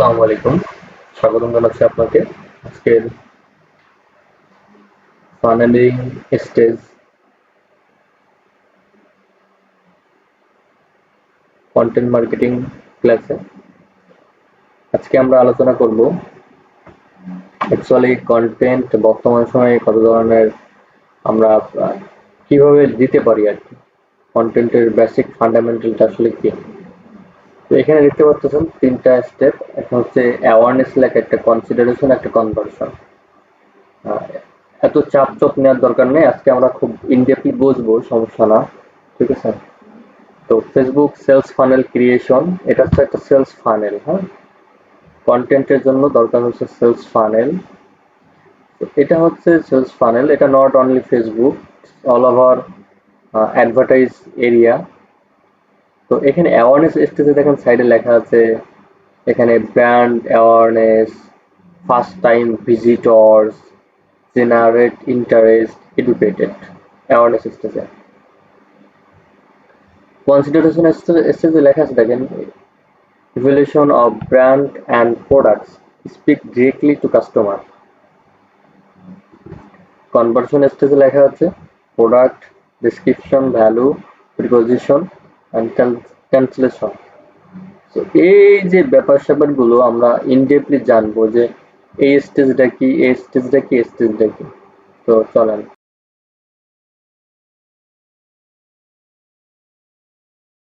আসসালামু আলাইকুম। স্বাগতম জানাচ্ছি আপনাকে। আজকের ফানেলিং স্টেজ কন্টেন্ট মার্কেটিং ক্লাসে আজকে আমরা আলোচনা করব অ্যাকচুয়ালি কন্টেন্ট বর্তমান সময়ে কত ধরনের আমরা কীভাবে দিতে পারি আর কি? কন্টেন্টের বেসিক ফান্ডামেন্টালটা আসলে কি? তো এখানে দেখতে পাচ্ছেন তিনটা স্টেপ একটা হচ্ছে অ্যাওয়ারনেস লেখা, একটা কনসিডারেশন একটা কনভার্সন এত চাপ চোপ নেওয়ার দরকার নেই, আজকে আমরা খুব ইনডেপলি বুঝব, সমস্যা না, ঠিক আছে? তো ফেসবুক সেলস ফানেল ক্রিয়েশন এটা হচ্ছে একটা সেলস ফানেল হ্যাঁ? কন্টেন্টের জন্য দরকার হচ্ছে সেলস ফানেল এটা হচ্ছে সেলস ফানেল এটা not only Facebook all over advertise area তো এখানে অ্যাওয়ারনেস স্টেজে দেখেন সাইডে লেখা আছে, এখানে brand awareness first time visitors generate interest educated awareness স্টেজে কনসিডারেশন স্টেজে লেখা আছে দেখেন evaluation of brand and products speak directly to customer conversion স্টেজে লেখা আছে product description value preposition and cancellation তো এই যে ব্যাপার স্যাপারগুলো আমরা ইনডেপলি জানব যে এই স্টেজটা কি, এই স্টেজটা কি, এই স্টেজটা কি। তো চলেন।